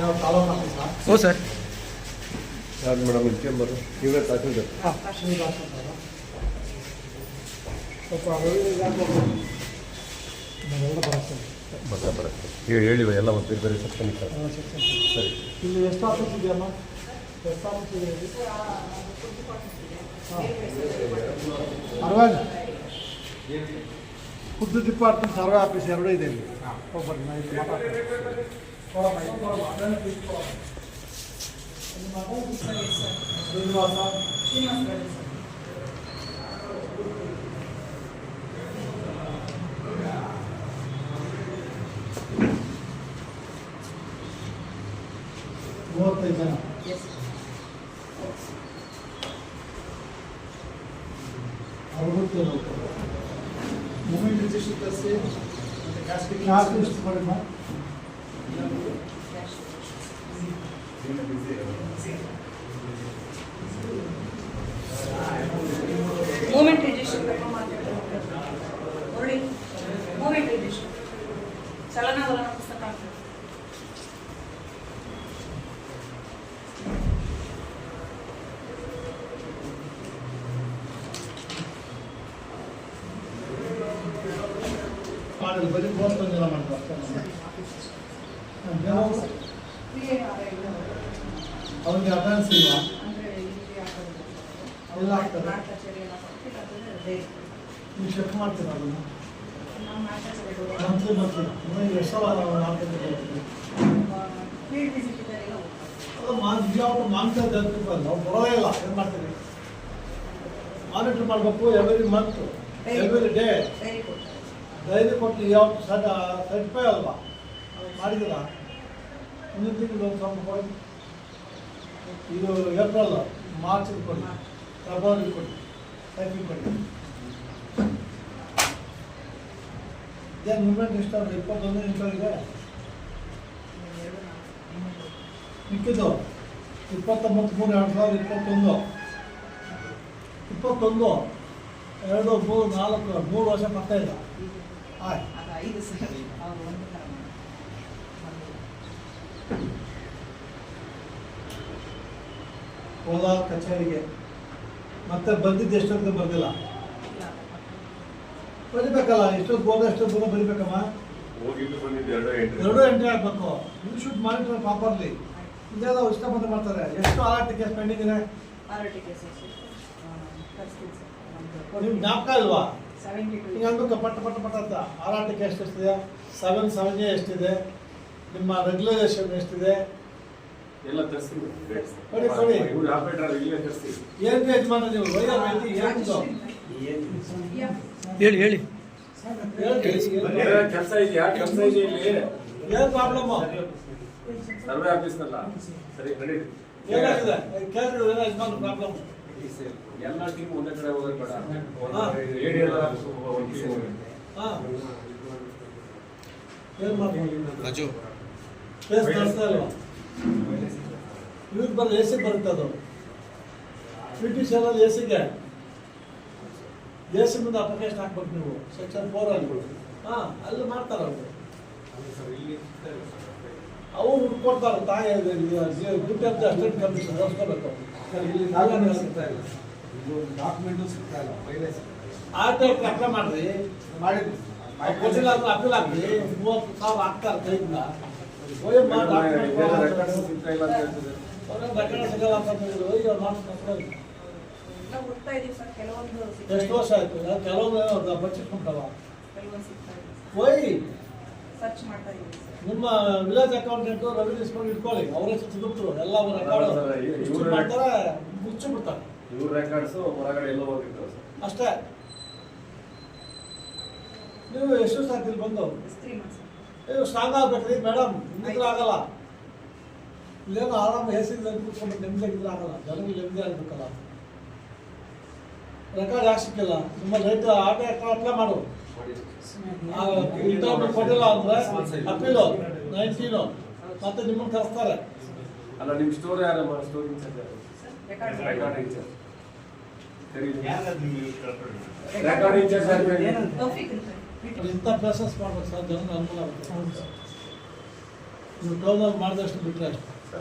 ಯಾವ ತಾಲೂಕು ಆಫೀಸಾ? ಹ್ಞೂ ಸರ್. ಯಾರು ಮೇಡಮ್ ಇಟ್ಕೊಂಬರು ಇವರೇ ತಹಸೀಲ್ದಾರ್ ಶ್ರೀನಿವಾಸ ಅಂತಾರಾ? ಸ್ವಲ್ಪ ನಾವೆಲ್ಲ ಬರ್ತಾ ಬರುತ್ತೆ ಹೇಳಿ ಹೇಳಿ ಎಲ್ಲ ಒಂದು ಬೇರೆ ಬೇರೆ ಸೆಕ್ಷನ್ section. ಸರಿ. ಇಲ್ಲಿ ಎಷ್ಟು ಆಫೀಸ್ ಇದೆಯಮ್ಮ ಎಷ್ಟು ಆಫೀಸ್ ಇದೆ ಇಲ್ಲಿ? ಹಾಂ. ಫುಡ್ ಡಿಪಾರ್ಟ್ಮೆಂಟ್ ಸರ್ವೆ ಆಫೀಸ್ ಎರಡೂ ಇದೆ ಇಲ್ಲಿ. ಒಬ್ಬರು ನಾ ಇಲ್ಲಿ ಮಾತಾಡ್ತೀನಿ. ಕೊಡಮ್ಮ, ಇದು ಕೊಡಮ್ಮ, ಅದನ್ನು ಬಿಟ್ಕೊಡಮ್ಮ. ನಿಮ್ಮ ಮಗ ಶ್ರೀನಿವಾಸ ಮೂವತ್ತೈದು ಜನ ಅರವತ್ತು ಮೂಮೆಂಟ್ ರಿಜಿಸ್ಟರ್ ತರಿಸಿ ಕ್ಯಾಶ್ ಲಿಸ್ಟ್ ಕೊಡಿಮ್ಮ ಮೂಮೆಂಟ್ ರಿಜಿಸ್ಟರ್ ನೋಡಿ ಮೂಮೆಂಟ್ ರಿಜಿಸ್ಟರ್ ಚಲನವಲನ ಪುಸ್ತಕ ಮಾಡಿಲ್ಲ ಬರೀ ಮೂವತ್ತೊಂದು ಜನ ಮಾಡ್ತಾರೆ ಅಷ್ಟೇ ಅವ್ರಿಗೆ ಅಡ್ವಾನ್ಸ್ ಇಲ್ಲ ಎಲ್ಲ ಆಗ್ತದೆ. ನೀವು ಚೆಕ್ ಮಾಡ್ತೀರಾ ಅದನ್ನು? ಮಂತ್ಲಿ ಮಂತ್ಲಿ ಎಷ್ಟು ಸಲ ಮಾಂಸ ಜಂತುಕಲ್ಲ ನಾವು ಬರೋದೇ ಇಲ್ಲ ಏನು ಮಾಡ್ತೀವಿ ಮಾನಿಟರ್ ಮಾಡಬೇಕು every month every day diary ಕೊಟ್ಟು ಯಾವ ಸರ್ಟಿಫೈ ಅಲ್ವಾ? ಅದು ಒಂದು ಸ್ವಲ್ಪ ಕೊಡಿ ಇದು ಏಪ್ರಿಲ್ ಮಾರ್ಚ್ ಕೊಡಿ. ಫೆಬ್ರವರಿ ಕೊಡಿ. ಟೈಮಿಂಗ್ ಕೊಡಿ. ಏನು ಮೂಮೆಂಟ್ ಇಷ್ಟ ಇಪ್ಪತ್ತೊಂದು ನಿಮಿಷ ಇದೆ ಮಿಕ್ಕಿದ್ದು? ಇಪ್ಪತ್ತೊಂಬತ್ತು ಮೂರು ಎರಡು ಸಾವಿರದ ಇಪ್ಪತ್ತೊಂದು. ಇಪ್ಪತ್ತೊಂದು, ಎರಡು, ಮೂರು, ನಾಲ್ಕು, ಮೂರು ವರ್ಷ ಬರ್ತಾ ಇಲ್ಲ. ಆಯ್ತು. ಹೋದ ಕಚೇರಿಗೆ. ಮತ್ತೆ ಬಂದಿದ್ದು ಎಷ್ಟೊತ್ತಿಗೆ ಬರ್ದಿಲ್ಲ? ಬರಿಬೇಕಲ್ಲ ಎಷ್ಟೊತ್ತು ಹೋದ ಎಷ್ಟೊತ್ತು ಹೋದ ಬರಿಬೇಕಮ್ಮ? ಎರಡು ಎಂಟು ಎರಡೂ ಎಂಟ್ರಿ ಆಗಬೇಕು. ಯು ಶುಡ್ ಮಾನಿಟರ್ ಪ್ರಾಪರ್ಲಿ ಇದೆಲ್ಲ ಇಷ್ಟ ಬಂದು ಮಾಡ್ತಾರೆ. ಎಷ್ಟು ಆರ್ ಕೇಸ್ ಪೆಂಡಿಂಗ್ ಇದೆ? ನಿಮ್ಗೆ ಜ್ಞಾಪಕ ಇಲ್ವಾ? ಸೆವೆಂಟಿ ಹಿಂಗೆ ಅನ್ಬೇಕು ಪಟ್ಟ ಪಟ್ಟ ಪಟ್ಟ ಅಂತ ಆರ್ ಆರ್ ಟಿ ಎಷ್ಟು ಎಷ್ಟಿದೆ? ಸೆವೆನ್ ಸೆವೆನ್ ಎಷ್ಟಿದೆ? ನಿಮ್ಮ ರೆಗ್ಯುಲೇಷನ್ ಎಷ್ಟಿದೆ? ಎಲ್ಲ ತರಿಸ್ತೀವಿ ಕೊಡಿ, ಕೊಡಿ. ಇವ್ರು ಆಪರೇಟರ್ ಇಲ್ಲೇ ತರಿಸ್ತೀವಿ ಏನು ನೀವು? ವೈದ್ಯರು ಏನಿದು ಹೇಳಿ ಹೇಳಿ. ಕೆಲಸ ಇದೆಯಾ? ಕೆಲಸ ಇದೆ ಇಲ್ಲಿ? ಏನು ಪ್ರಾಬ್ಲಮ್ಮು ಸರ್ವೆ ಆಫೀಸ್ನಲ್ಲ ಸರಿ ನಡೀರಿ. ಏನಾಗಿದೆ ಕೇಳಿದ್ರು ಏನೋ ಯಜಮಾನ ಪ್ರಾಬ್ಲಮ್ ಎಲ್ಲ ಟೀಮ್ ಒಂದೇ ಕಡೆ ಹೋಗೋದು ಬೇಡ. ಹಾ. ಏಡಿ ಎಲ್ಲ. ಹಾಂ. ಏನು ರಾಜು ಕೇಸ್ ನಡೆಸ್ತಾ ಇಲ್ವಾ ಇವ್ರಿಗೆ ಬರೋ ಎ ಸಿ ಬರುತ್ತೆ ಅದು. ಪಿ ಟಿ ಎಲ್ ಎ ಸಿಗೆ ಎ ಸಿ ಮುಂದೆ ಅಪ್ಲಿಕೇಶನ್ ಹಾಕ್ಬೇಕು ನೀವು ಸೆಕ್ಷನ್ ಫೋರ್ ಅಲ್ಲಿ. ಹಾಂ ಅಲ್ಲಿ ಮಾಡ್ತಾರೆ ಅವರು. ಅವು ಹುಡ್ಕೊಡ್ತಾರೆ ತಾಯಿ ಡ್ಯೂಟಿ ಅಂತ ಅಸಿಸ್ಟೆಂಟ್ ಕಮಿಷನ್ ಓದಿಸ್ಕೋಬೇಕು ಇಲ್ಲಿ ನಾಲ್ಕು ಸಿಗ್ತಾ ಇಲ್ಲ. ಇದು ಡಾಕ್ಯುಮೆಂಟು ಸಿಗ್ತಾ ಇಲ್ಲ ಫೈಲೇ ಆ. ಆರ್ಟಿ ಅಪ್ಲೈ ಮಾಡ್ರಿ. ಮಾಡಿದ್ವಿ. ಕೊಟ್ಟಿಲ್ಲ ಅಂದ್ರೆ ಅಪೀಲ್ ಹಾಕ್ರಿ ಮೂವತ್ತು ಸಾವಿರ ಹಾಕ್ತಾರೆ ಕೈಯಿಂದ ಅವ್ರು ಎಷ್ಟು ವರ್ಷ ಆಯ್ತು? ಕೆಲವೊಂದು ಇದೀವಿ ಸರ್. ನಿಮ್ಮ ವಿಲೇಜ್ ಅಕೌಂಟೆಂಟ್ ರೆವಿನ್ಯೂ ಇಸ್ಕೊಂಡು ಇಟ್ಕೊಳ್ಳಿ ಅವರೇ ಸಿಗುತ್ತರು ಎಲ್ಲ ರೆಕಾರ್ಡ್ ಇವ್ರು- ಮಾಡ್ತಾರೆ ಮುಚ್ಚಿ ಬಿಡ್ತಾರೆ. ಇವ್ರ ರೆಕಾರ್ಡ್ಸ್ ಹೊರಗಡೆ ಎಲ್ಲೋ ಅಷ್ಟೇ. ನೀವು ಎಷ್ಟು ಸಾಕಿಲ್ಲಿ ಬಂದು? ತ್ರೀ ಮಂತ್ಸ್ ನೀವು ಸ್ಟ್ರಾಂಗ್ ಆಗ್ಬೇಕ್ರಿ ಮೇಡಮ್ ನಿಂತಿದ್ರೆ ಆಗಲ್ಲ. ಇಲ್ಲೇನು ಆರಾಮ ಹೆಸರು ಕೂತ್ಕೊಂಡು ನೆಮ್ಮದಿ ಆಗಿದ್ರೆ ಆಗಲ್ಲ. ಜನರಿಗೆ ನೆಮ್ಮದಿ ಆಗ್ಬೇಕಲ್ಲ ರೆಕಾರ್ಡ್ ಯಾಕೆ ಸಿಕ್ಕಿಲ್ಲ? ನಿಮ್ಮ ರೈತ ಆಟ ಅಪ್ಲೈ ಮಾಡು. ಇಂಟರ್ವ್ಯೂ ಕೊಟ್ಟಿಲ್ಲ ಅಂದ್ರೆ ಅಪೀಲು ನೈನ್ಟೀನು ಮತ್ತೆ ನಿಮ್ಮನ್ನು ಕರೆಸ್ತಾರೆ. ಅಲ್ಲ ನಿಮ್ ಸ್ಟೋರ್ ಯಾರು ಸ್ಟೋರ್ ಇನ್ಚಾರ್ಜ್ ಯಾರು? ರೆಕಾರ್ಡ್ ಇನ್ಚಾರ್ಜ್ ರೆಕಾರ್ಡ್ ಇನ್ಚಾರ್ಜ್ ಇಂಥ ಪ್ಲೇಸಸ್ ಮಾಡ್ಬೇಕು ಸರ್ ಜನರ ಅನುಕೂಲ ಆಗುತ್ತೆ. ನೀವು ಟೌನಲ್ಲಿ ಮಾಡಿದಷ್ಟು ಬಿಟ್ಟರೆ ಅಷ್ಟು.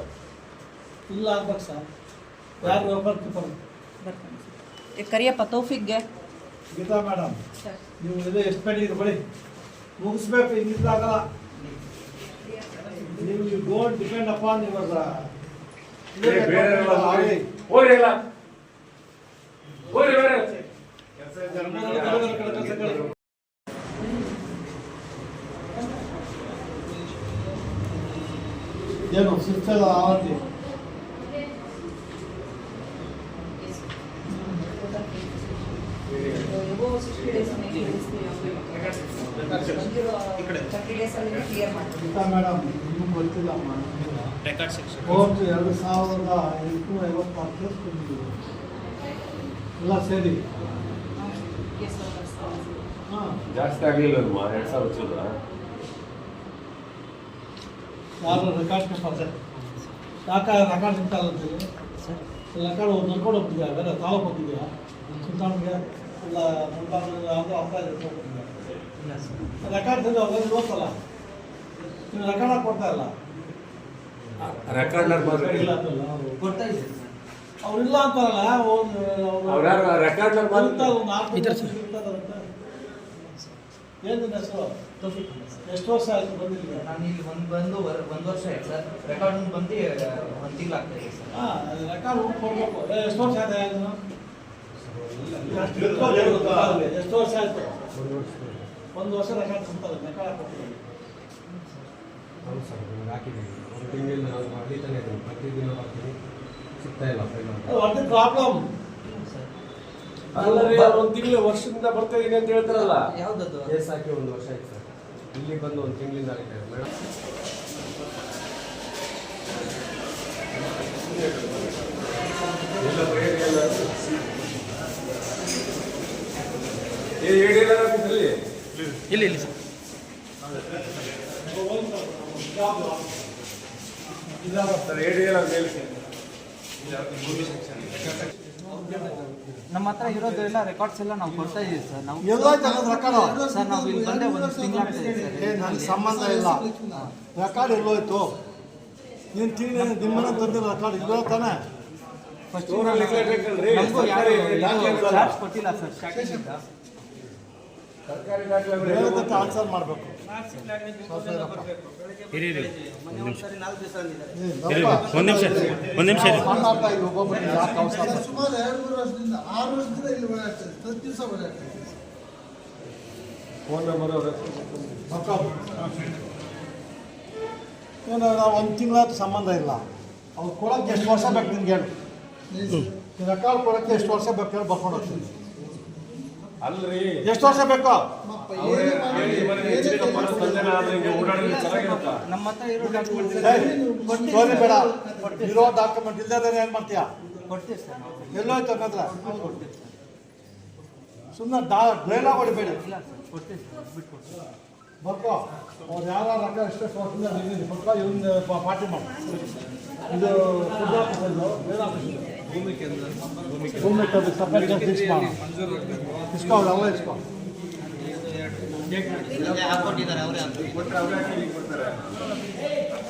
ಇಲ್ಲ ಆಗ್ಬೇಕು ಸರ್. ಯಾರು ಸರ್. ಏ, ಕರಿಯಪ್ಪ ತೌಫಿಕ್ಗೆ? ಗೀತಾ ಮೇಡಮ್ ನೀವು ಇದು ಎಷ್ಟು ಪೆಂಡಿಂಗ್ ಬಳಿ? ಮುಗಿಸ್ಬೇಕು ಹಿಂಗಿದ್ರೆ ಆಗಲ್ಲ ನೀವು you don't depend upon your ಹೋಗ್ರಿ ಏನು ಸಿಸ್ಟರ್ ಆವತಿ ಕ್ಲಿಯರ್ ಮಾಡ್ತೀವಿ ಗೀತಾ ಮೇಡಮ್ ನಿಮ್ಗೆ ಗೊತ್ತಿಲ್ಲಮ್ಮ ಕೋರ್ಟ್ ಎರಡು ಸಾವಿರದ ಎಂಟುನೂರ ಐವತ್ತಾರು ಕೇಸ್ ಬಂದಿದ್ದೀವಿ ಎಲ್ಲ ಸೇರಿ ಹಾಂ ಜಾಸ್ತಿ ಆಗ್ಲಿಲ್ಲ ಎರಡ್ ಸಾವಿರ ಚಿಲ್ಲರ ಯಾರು ರೆಕಾರ್ಡ್ ಕೊಡ್ತಾರೆ ಯಾಕ ರೆಕಾರ್ಡ್ ಸಿಗ್ತಲ್ಲ ಅಂತೀವಿ ರೆಕಾರ್ಡ್ ನಡ್ಕೊಂಡು ಹೋಗ್ತಿದ್ಯಾ? ಬೇರೆ ತಾಲೂಕು ಹೋಗ್ತಿದ್ಯಾ? ಸುಲ್ತಾನ್ಗೆ? ಇಲ್ಲ ಮುಂಬಾಗಿಲು ಯಾವುದೋ ಅಪ್ಪ ರೆಕಾರ್ಡ್ ತಂದು ಅವ್ರಿಗೆ ಹೋಗ್ತಲ್ಲ. ನೀವು ರೆಕಾರ್ಡ್ ಕೊಡ್ತಾ ಇಲ್ಲ. ರೆಕಾರ್ಡ್ ಇಲ್ಲ ಅಂತಲ್ಲ ಇದೆ ಅವ್ರು ಇಲ್ಲ ಅಂತಾರಲ್ಲ ಒಂದು ರೆಕಾರ್ಡ್ ಒಂದು ನಾಲ್ಕು. ಏನು ನಿನ್ನ ಎಷ್ಟು ವರ್ಷ ಆಯ್ತು ಬಂದಿಲ್ಲ ನಾನು ಇಲ್ಲಿ ಒಂದು ಬಂದು ಒಂದು ವರ್ಷ ಆಯ್ತು ಸರ್. ರೆಕಾರ್ಡ್ ಬಂದು ಒಂದು ತಿಂಗಳಾಗ್ತಾ ಇದೆ ಸರ್. ಹಾಂ ರೆಕಾರ್ಡ್ ಹೋಗಿ ಕೊಡ್ಬೇಕು. ಏ, ಎಷ್ಟು ವರ್ಷ ಆದ ಎಷ್ಟು ವರ್ಷ ಆಯ್ತು? ಒಂದು ವರ್ಷ ರೆಕಾರ್ಡ್ ಕೊಡ್ತಾರೆ ರೆಕಾರ್ಡ್ ಕೊಡ್ತಾರೆ ಹೌದು ಸರ್ ಹಾಕಿದ್ದೀನಿ. ಒಂದು ತಿಂಗಳಿಂದ ನಾನು ಹೊಡಿತಾನೆ ಇದ್ದೀನಿ. ಪ್ರತಿದಿನ ಬರ್ತೀನಿ ಸಿಗ್ತಾ ಇಲ್ಲ ಅದು ಪ್ರಾಬ್ಲಮ್ ಅಲ್ಲ ರೀ ಒಂದು ತಿಂಗಳು ವರ್ಷದಿಂದ ಬರ್ತಾ ಇದೀನಿ ಅಂತ ಹೇಳ್ತಾರಲ್ಲ. ಯಾವ್ದದು? ಎಸ್ ಹಾಕಿ ಒಂದು ವರ್ಷ ಆಯ್ತು ಸರ್. ಇಲ್ಲಿ ಬಂದು ಒಂದು ತಿಂಗಳಿಂದ ಆಗಿದ್ದಾರೆ ಇದೆ ಮೇಡಮ್ ಎಲ್ಲ ಬರೀ ಎಲ್ಲ. ಏ ಏಡ್ ಏನಾರ ಇಲ್ಲ ಸರ್ ಏಡ್ ಏನಾರ ಮೇಲಕ್ಕೆ. ನಮ್ಮ ಹತ್ರ ಇರೋದೆಲ್ಲ ರೆಕಾರ್ಡ್ಸ್ ಎಲ್ಲ ನಾವು ಕೊಡ್ತಾ ಇದೀವಿ ಸರ್. ನಾವು ಎಲ್ಲ ತಗೊಂಡು ರೆಕಾರ್ಡ್ ಸರ್ ನಾವು ಇಲ್ಲಿ ಬಂದೆ ಒಂದು ತಿಂಗಳಾಗ್ತಾ ಇದೆ ಏ ಸರ್ ನನಗೆ ಸಂಬಂಧ ಇಲ್ಲ. ರೆಕಾರ್ಡ್ ಎಲ್ಲೋಯ್ತು. ನೀನು ತಿಂಗಳು ನಿಮ್ಮನೆ ತಂದಿಲ್ಲ ರೆಕಾರ್ಡ್ ಇಲ್ಲ ತಾನೆ? ಫಸ್ಟ್? ನಮಗೂ ಯಾರು ಚಾರ್ಜ್ ಕೊಟ್ಟಿಲ್ಲ ಸರ್. ಸ್ಟಾರ್ಟಿಂಗಿಂದ ಹೇಳೋದಕ್ಕೆ ಆನ್ಸರ್ ಮಾಡಬೇಕು. ಒಂದು ನಿಮಿಷ. ಒಂದು ನಿಮಿಷ. ಮಾತಾಡ್ತಾ ಯಾಕೆ ಅವಸರ ಸುಮಾರು ಎರಡು ಮೂರು ವರ್ಷದಿಂದ ಆರು ವರ್ಷದಿಂದ ಇಲ್ಲಿ ಓಡಾಡ್ತಾರೆ ಪ್ರತಿ ದಿವಸ ಓಡಾಡ್ತಾರೆ ಫೋನ್ ನಂಬರ್ ಅವ್ರ ನಾವು ಒಂದು ತಿಂಗಳ ಸಂಬಂಧ ಇಲ್ಲ. ಅವ್ರು ಕೊಡೋಕ್ಕೆ ಎಷ್ಟು ವರ್ಷ ಬೇಕು ನಿಮ್ಗೆ ಹೇಳಿ. ರೆಕಾರ್ಡ್ ಕೊಡೋಕ್ಕೆ ಎಷ್ಟು ವರ್ಷ ಬೇಕು ಹೇಳಿ ಬರ್ಕೊಂಡು ಹೋಗ್ತೀನಿ. ಅಲ್ರಿ. ಎಷ್ಟು ವರ್ಷ ಬೇಕು? ನಮ್ಮ ಹತ್ರ ಇರೋ ಡಾಕ್ಯುಮೆಂಟ್ ಸ್ಟೋರಿ ಬೇಡ. ಇರೋ ಡಾಕ್ಯುಮೆಂಟ್ ಇಲ್ಲದೇ ಏನು ಮಾಡ್ತೀಯಾ? ಕೊಡ್ತೀವಿ ಸರ್. ಎಲ್ಲೋಯ್ತು ಅನ್ನೋದ್ರ ಸುಮ್ಮನೆ ಡಾ ಡೈಲಾಗ್ ಹೊಡಿಬೇಡಿ. ಇಲ್ಲ ಸರ್ ಕೊಡ್ತೀವಿ ಸರ್ ಬರ್ಕೋ. ಅವ್ರು ಯಾರು ರೊಕ್ಕ ಎಷ್ಟೇ ನಿಂತಿದ್ದು ಬರ್ಕೋ ಇವ್ನ ಪ- ಪಾರ್ಟಿ ಮಾಡಿ. ಇದು ಫುಡ್ ಆಫೀಸ್ ಭೂಮಿ ಕೇಂದ್ರ ಭೂಮಿ ಕೇಂದ್ರ ಮಾಡೋಣ ಇಸ್ಕೋ ಅವೆಲ್ಲ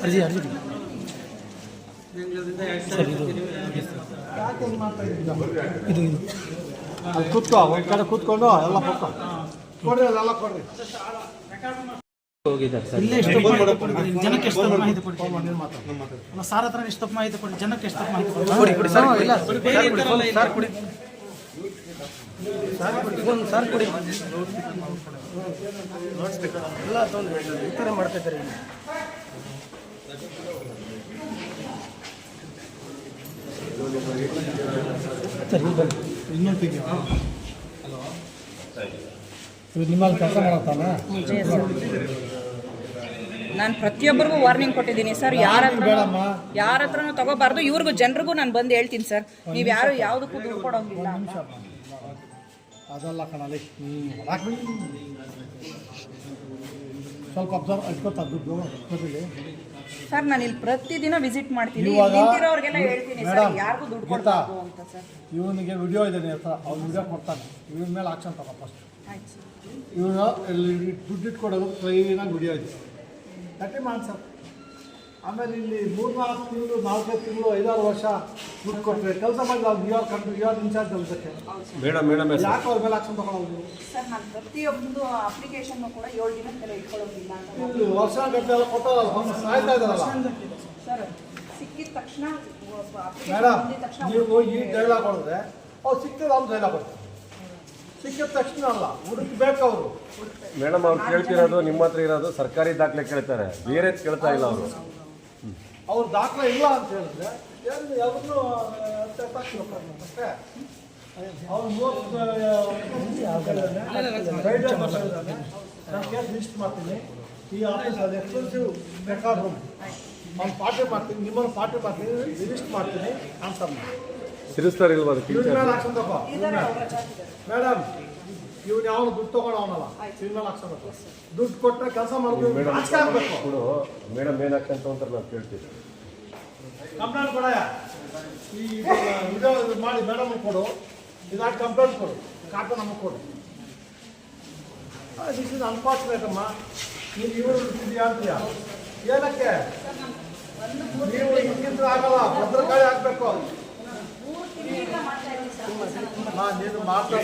ಅರ್ಜಿ ಇದ್ದೀರಾ ಇದು ಇದು. ಅಲ್ಲಿ ಕೂತ್ಕೋ ಒಂದು ಕಡೆ ಕೂತ್ಕೊಂಡು ಎಲ್ಲ ಪಕ್ಕ. ಕೊಡ್ರಿ ಅದೆಲ್ಲ ಕೊಡ್ರಿ. ಜನಕ್ಕೆ ಎಷ್ಟು ಮಾಹಿತಿ ಕೊಡಿ ಸಾರ್ ಹತ್ರ ಎಷ್ಟು ಮಾಹಿತಿ ಕೊಡಿ ಜನಕ್ಕೆ ಎಷ್ಟು ಮಾಹಿತಿ ಕೊಡಿ. ಸರ್ ಸರ್ ಕೊಡಿ. ಎಲ್ಲ ತೊಂದರೆ ಈ ಥರ ಮಾಡ್ತಿದ್ದಾರೆ. ಸರ್ ಇಲ್ಲಿ ಬನ್ನಿ. ಇನ್ನೊಂದು ತೆಗಿ ನಿಮ್ಮಲ್ಲಿ ಕೆಲಸ ಮಾಡತ್ತಾನ? ನಾನು ಪ್ರತಿಯೊಬ್ಬರಿಗೂ ವಾರ್ನಿಂಗ್ ಕೊಟ್ಟಿದ್ದೀನಿ ಸರ್ ಯಾರ ಹತ್ರ. ಯಾರ ಹತ್ರನೂ ತಗೋಬಾರ್ದು. ಇವ್ರಿಗೂ ಜನರಿಗೂ ನಾನು ಬಂದು ಹೇಳ್ತೀನಿ ಸರ್ ನೀವು ಯಾರು ಯಾವುದಕ್ಕೂ ದುಡ್ಡು ಕೊಡೋಂಗಿಲ್ಲ. ಅದಲ್ಲ ಕಣಲಿ ಸ್ವಲ್ಪ ಅಬ್ಸರ್ವ್ ಇಟ್ಕೊತ ದುಡ್ಡು ಸರ್ ನಾನು ಇಲ್ಲಿ ಪ್ರತಿದಿನ ವಿಸಿಟ್ ಮಾಡ್ತೀನಿ. ಇವಾಗ- ಹೇಳ್ತೀನಿ ಸರ್ ಯಾರಿಗೂ ದುಡ್ಡು. ಕೊಡಬಾರ್ದು ಅಂತ ಸರ್ ಇವನಿಗೆ ವಿಡಿಯೋ ಇದೆ ಹತ್ರ. ಅವ್ನು ವಿಡಿಯೋ ಕೊಡ್ತಾನೆ. ಇವನ ಮೇಲೆ ಆಕ್ಷನ್ ತಗೋ ಫಸ್ಟ್ ಇವನು ದುಡ್ಡು ಇಟ್ಕೊಡೋದು ಕ್ಲೀನಾಗಿ ಹಿಡಿಯೋದು ಗಟ್ಟಿ ಮಾನ್ ಸರ್. ಆಮೇಲೆ ಇಲ್ಲಿ ಮೂರು ನಾಲ್ಕು ತಿಂಗಳು ನಾಲ್ಕೈದು ತಿಂಗಳು ಐದಾರು ವರ್ಷ ದುಡ್ಡು ಕೊಟ್ಟರೆ ಕೆಲಸ ಮಾಡಿ ಅವ್ರು ಯು ಆರ್ ಇನ್ಚಾರ್ಜ್ ಕೆಲಸಕ್ಕೆ ಮೇಡಮ್ ಮೇಡಮ್ ಯಾಕೆ ಅವ್ರ ಮೇಲೆ ಆಕ್ಷನ್ ತಗೊಳ್ಳೋದು ಸರ್ ನಾನು ಪ್ರತಿಯೊಂದು ಅಪ್ಲಿಕೇಶನ್ ಕೂಡ ಏಳು ದಿನ ಕೆಲವು ಇಟ್ಕೊಳ್ಳೋದಿಲ್ಲ ಇಲ್ಲಿ ವರ್ಷ ಗಟ್ಟಲೆ ಎಲ್ಲ ಕೊಟ್ಟಾರಲ್ಲ ಅವ್ನು ಸಾಯ್ತಾ ಇದ್ದಾರಲ್ಲ. ಸರ್. ಸಿಕ್ಕಿದ ತಕ್ಷಣ ಮೇಡಮ್ ತಕ್ಷಣ ನೀವು ಈ ಡೈಲಾಗ್ ಹೊಡೆದ್ರೆ ಅವ್ರು ಸಿಕ್ಕಿದ್ರೆ ಅವ್ರು ಡೈಲಾಗ್ ಕೊಡ್ತಾರೆ ಸಿಕ್ಕಿದ ತಕ್ಷಣ ಅಲ್ಲ ಹುಡುಕ್ಬೇಕು ಅವರು ಮೇಡಮ್ ಅವ್ರು ಕೇಳ್ತಿರೋದು ನಿಮ್ಮ ಹತ್ರ ಇರೋದು ಸರ್ಕಾರಿ ದಾಖಲೆ ಕೇಳ್ತಾರೆ. ಬೇರೆ ಕೇಳ್ತಾ ಇಲ್ಲ ಅವರು. ಅವ್ರ ದಾಖಲೆ ಇಲ್ಲ ಅಂತ ಹೇಳಿದ್ರೆ ಏನು ಯಾವ್ದನ್ನು ಅಷ್ಟೇ ಅವ್ರು ಮೂವತ್ತು ಲಿಸ್ಟ್ ಮಾಡ್ತೀನಿ. ಈ ಆಫೀಸ್ ಅದು ಎಕ್ಸ್ಪೆನ್ಸಿವ್ ರೆಕಾರ್ಡ್ ರೂಮ್ ಅವ್ನು ಪಾರ್ಟಿ ಮಾಡ್ತೀನಿ ನಿಮ್ಮನ್ನು ಪಾರ್ಟಿ ಮಾಡ್ತೀನಿ ಲಿಸ್ಟ್ ಮಾಡ್ತೀನಿ ಆನ್ಸರ್ ಮಾಡಿ ಸಿರಿಸ್ತಾರೆ ಇಲ್ವಾ ಅದು ಇವ್ನ ಟೀಚರ್ ಮೇಲೆ ಹಾಕ್ಸೋಣ ತಗೋ ಇದ್ದಾರೆ ಅವ್ರ ರಜಾ ಹಾಕಿದ್ದಾರೆ. ಮೇಡಮ್ ಇವ್ನು ಯಾವ ದುಡ್ಡು ತಗೊಳವನಲ್ಲ ಅವನಲ್ಲ. ಮೇಲೆ ಹಾಕ್ಸೋಬೇಕು ದುಡ್ಡು ಕೊಟ್ಟರೆ ಕೆಲಸ ಮಾಡಬೇಕು ಮೇಡಮ್ ಏನಾಗ್ತಂತ ನಾವು ಕೇಳ್ತೀವಿ ಕಂಪ್ಲೇಂಟ್ ಕೊಡಯ್ಯ ಈ ಇದು ಮಾಡಿ ಮೇಡಮ್ ಕೊಡು. ಇದಾಗಿ ಕಂಪ್ಲೇಂಟ್ ಕೊಡು. ಕಾಟ ನಮಗೆ ಕೊಡು. ದಿಸ್ ಇಸ್ ಅನ್ಫಾರ್ಚುನೇಟ್ ಅಮ್ಮ. ನೀವು ಇವರು ಇದೆಯಾ ಅಂತೀಯ? ಏನಕ್ಕೆ? ನೀವು ಹಿಂಗಿದ್ರೆ ಆಗಲ್ಲ. ಭದ್ರಕಾಳಿ ಹಾಕ್ಬೇಕು ಮೂರು ತಿಂಗಳಿಂದ ಮಾಡ್ತಾ ಇದ್ದೀನಿ ಸರ್ ಮಾ ನೀನು ಮಾತಾಡ.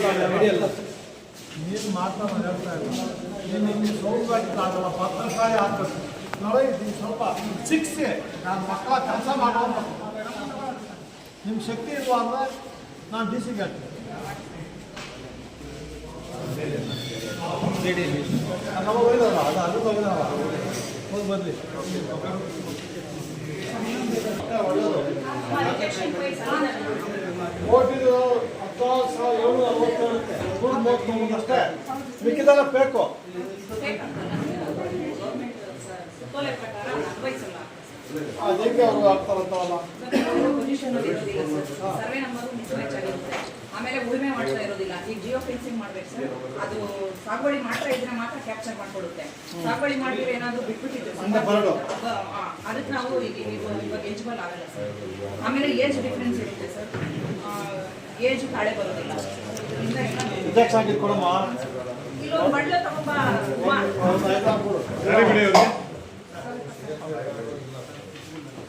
ನೀನು ಮಾತಾಡ ಹೇಳ್ತಾ ಇಲ್ಲ ನೀನು ಸೌಂದರ್ಯ ಆಗಲ್ಲ ಭದ್ರಕಾಳಿ ಹಾಕ್ಬೇಕು ನೋಡಿ ಇದು ಸ್ವಲ್ಪ ಶಿಕ್ಷೆ. ನಾನು ಮಕ್ಕಳ ಕೆಲಸ ಮಾಡೋ ನಿಮ್ಮ ಶಕ್ತಿ ಇಲ್ವಾ ಅಂದ್ರೆ ನಾನು ಡಿ ಸಿಗೆ ಹೇಳ್ತೀನಿ ನಾವು ಹೋಗಿದಾರ ಅದು ಅದು ಹೋಗಿದಾರ ಹೋಗಿ ಬರಲಿ. ಒಳ್ಳೆಯದು ಓಟಿದು ಹದಿನಾರು ಸಾವಿರ ಏಳು ಅರವತ್ತೇಳು ನೂರ ಮೂವತ್ತೊಂಬತ್ತು ಅಷ್ಟೇ ಮಿಕ್ಕಿದೆಲ್ಲ ಬೇಕು. ಸರ್ವೆ ನಂಬರ್ ಮಿಸ್ಮ್ಯಾಚ್ ಆಗಿರುತ್ತೆ. ಆಮೇಲೆ ಉಳುಮೆ ಮಾಡ್ತಾ ಇರೋದಿಲ್ಲ. ಈಗ ಜಿಯೋ ಫೆನ್ಸಿಂಗ್ ಮಾಡ್ಬೇಕು. ಸರ್ ಅದು ಸಾಗುವಳಿ ಮಾಡ್ತಾ ಇದ್ರೆ ಮಾತ್ರ ಕ್ಯಾಪ್ಚರ್ ಮಾಡ್ಕೊಡುತ್ತೆ. ಸಾಗುವಳಿ ಮಾಡಿದ್ರೆ ಏನಾದ್ರು ಬಿಟ್ಬಿಟ್ಟಿದ್ರೆ. ಅದಕ್ಕೆ ನಾವು ಈಗ ಇವಾಗ ಎಲಿಜಿಬಲ್ ಆಗಲ್ಲ ಸರ್ ಆಮೇಲೆ ಏಜ್ ಡಿಫ್ರೆನ್ಸ್ ಇರುತ್ತೆ ಸರ್ ಏಜ್ ತಾಳೆ ಬರೋದಿಲ್ಲ. ಇಲ್ಲೊಂದು ಮಡ್ಲ ತಗೊಂಬ ಉಮಾ. ಅವ್ರು ಐದು ಹಾಕ್ಬಿಡು. ಎಲ್ಲೋದು ಅವ್ರ ಆರ್ ಐ ಇನ್ಚಾರ್ಜು ರೆಡಿಷನ್ ಅಲ್ಲ ಎಲ್ಲೋದು ಓದ್ದೆ ಹೋಗ್ಲಿ ಹೋಗ್ಲಿ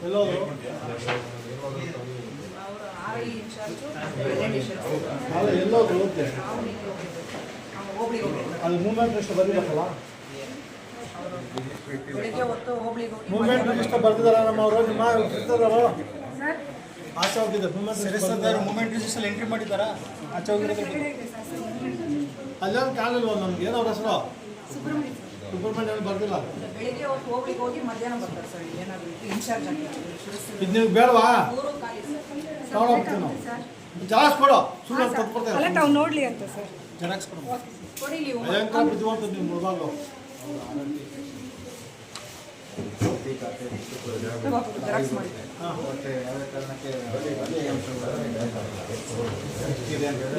ಅದು ಮೂವ್ಮೆಂಟ್ ಲಿಸ್ಟ್ ಬರೀಬೇಕಲ್ಲ ಮೂವ್ಮೆಂಟ್ ಲಿಸ್ಟ್ ಬರ್ತಿದಾರ ನಮ್ಮ ಅವರು? ನಿಮ್ಮ ಆಚೆ ಹೋಗಿದೆ ಮೂವ್ಮೆಂಟ್ ಮೂವ್ಮೆಂಟ್ ಲಿಸ್ಟ್ ಎಂಟ್ರಿ ಮಾಡಿದ್ದಾರಾ? ಆಚೆ ಹೋಗಿರೋದು ಅಲ್ಲೊಂದು ಕಾಲಿಲ್ವ ನಮ್ಗೆ? ಏನೋ ಅವ್ರ ಹೆಸರು? ಸುಬ್ರಹ್ಮಣ್ಯ ಏನು ಬರ್ದಿಲ್ಲ ಬೆಳಿಗ್ಗೆ ಹೊತ್ತು ಹೋಗ್ಲಿಕ್ಕೆ ಹೋಗಿ ಮಧ್ಯಾಹ್ನ ಬರ್ತಾರೆ ಸರ್ ಏನಾದ್ರು ಇನ್ಚಾರ್ಜ್ ಇದು ನಿಮ್ಗೆ ಬೇಡವಾ? ಸರ್. ತಗೊಂಡೋಗ್ತೀವಿ ನಾವು. ಜೆರಾಕ್ಸ್ ಕೊಡು. ಸುಮ್ಮನೆ ಕೊಟ್ಬಿಡ್ತೇವೆ ತಾವು ನೋಡ್ಲಿ ಅಂತ ಸರ್. ಜೆರಾಕ್ಸ್ ಕೊಡು. ಕೊಡಿ ನೀವು. ಭಯಂಕರ ಬುದ್ಧಿವಂತ ನೀವು ಮುಳುಗಾಗು ಜೆರಾಕ್ಸ್ ಮಾಡಿ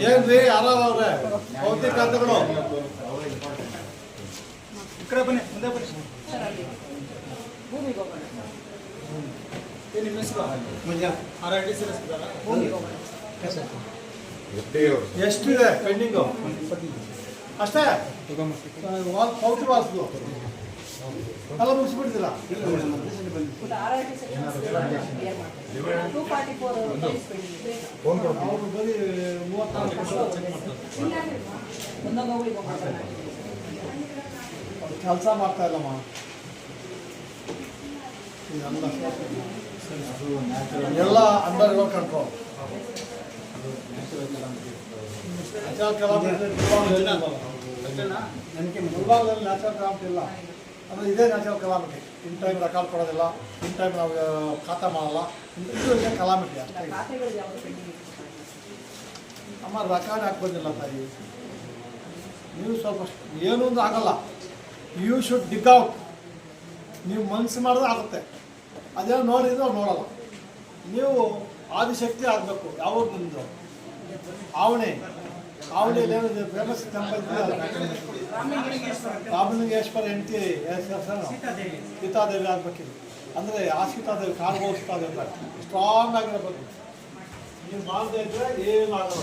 ಏನ್ರಿ ಯಾರು ಅವ್ರೆ? ಭೌತಿಕ ಖಾತೆಗಳು ಈ ಕಡೆ ಬನ್ನಿ ಮುಂದೆ ಬನ್ನಿ. ಭೂಮಿಗೆ ಹೋಗೋಣ. ಏನು ನಿಮ್ಮ ಹೆಸರು ಆರ್ ಐ ಡಿ ಸಿ ಭೂಮಿಗೆ ಹೋಗೋಣ. ಎಷ್ಟಿದೆ? ಪೆಂಡಿಂಗು ಅಷ್ಟೇ? ವಾಲ್ ಪೌತಿ ವಾಲ್ಸ್ದು. ಎಲ್ಲ ಫೋರ್ ಅವ್ರು ಬರೀ ಮೂವತ್ತಾರು ಹೋಗೋಣ ಕೆಲಸ ಮಾಡ್ತಾ ಇಲ್ಲಮ್ಮ. ಇದೆಲ್ಲ ಎಲ್ಲ under your control. Natural calamity ಮುಲ್ಬಾಗದಲ್ಲಿ natural calamity ಇಲ್ಲ. ಅಂದರೆ ಇದೇ natural calamity in time record ಕೊಡೋದಿಲ್ಲ ಇನ್ ಟೈಮ್ ನಾವು ಖಾತೆ ಮಾಡಲ್ಲ. ಇದು ಇದೆ ಕಲಾಮಿಟಿ ಅಮ್ಮ ರೆಕಾರ್ಡ್ ಹಾಕ್ಬೋದಿಲ್ಲ ತಾಯಿ. ನೀವು ಸ್ವಲ್ಪ ಏನು ಒಂದು ಆಗಲ್ಲ. ಯು ಶುಡ್ ಡಿಕ್ ಔಟ್ ನೀವು ಮನಸ್ಸು ಮಾಡಿದ್ರೆ ಆಗುತ್ತೆ. ಅದೇನು ನೋಡಿದ್ರೆ ನೋಡಲ್ಲ. ನೀವು ಆದಿಶಕ್ತಿ ಆಗಬೇಕು, ಯಾವಾಗ ನಿಮ್ಮದು ಆವಣೆ. ಆವಣೆಯಲ್ಲಿ ಫೇಮಸ್ ಟೆಂಪಲ್ ರಾಮಲಿಂಗೇಶ್ವರ ಹೆಂಡತಿ ಸೀತಾದೇವಿ ಆಗ್ಬೇಕಿದೆ ಅಂದರೆ ಆ ಸೀತಾದೇವಿ ಕಾಲ್ಗೋ ಸೀತಾದೇವಿ ಸ್ಟ್ರಾಂಗ್ ಆಗಿರಬೇಕು. ನೀವು ಮಾಡದೇ ಇದ್ರೆ ಏನಾಗಲ್ಲ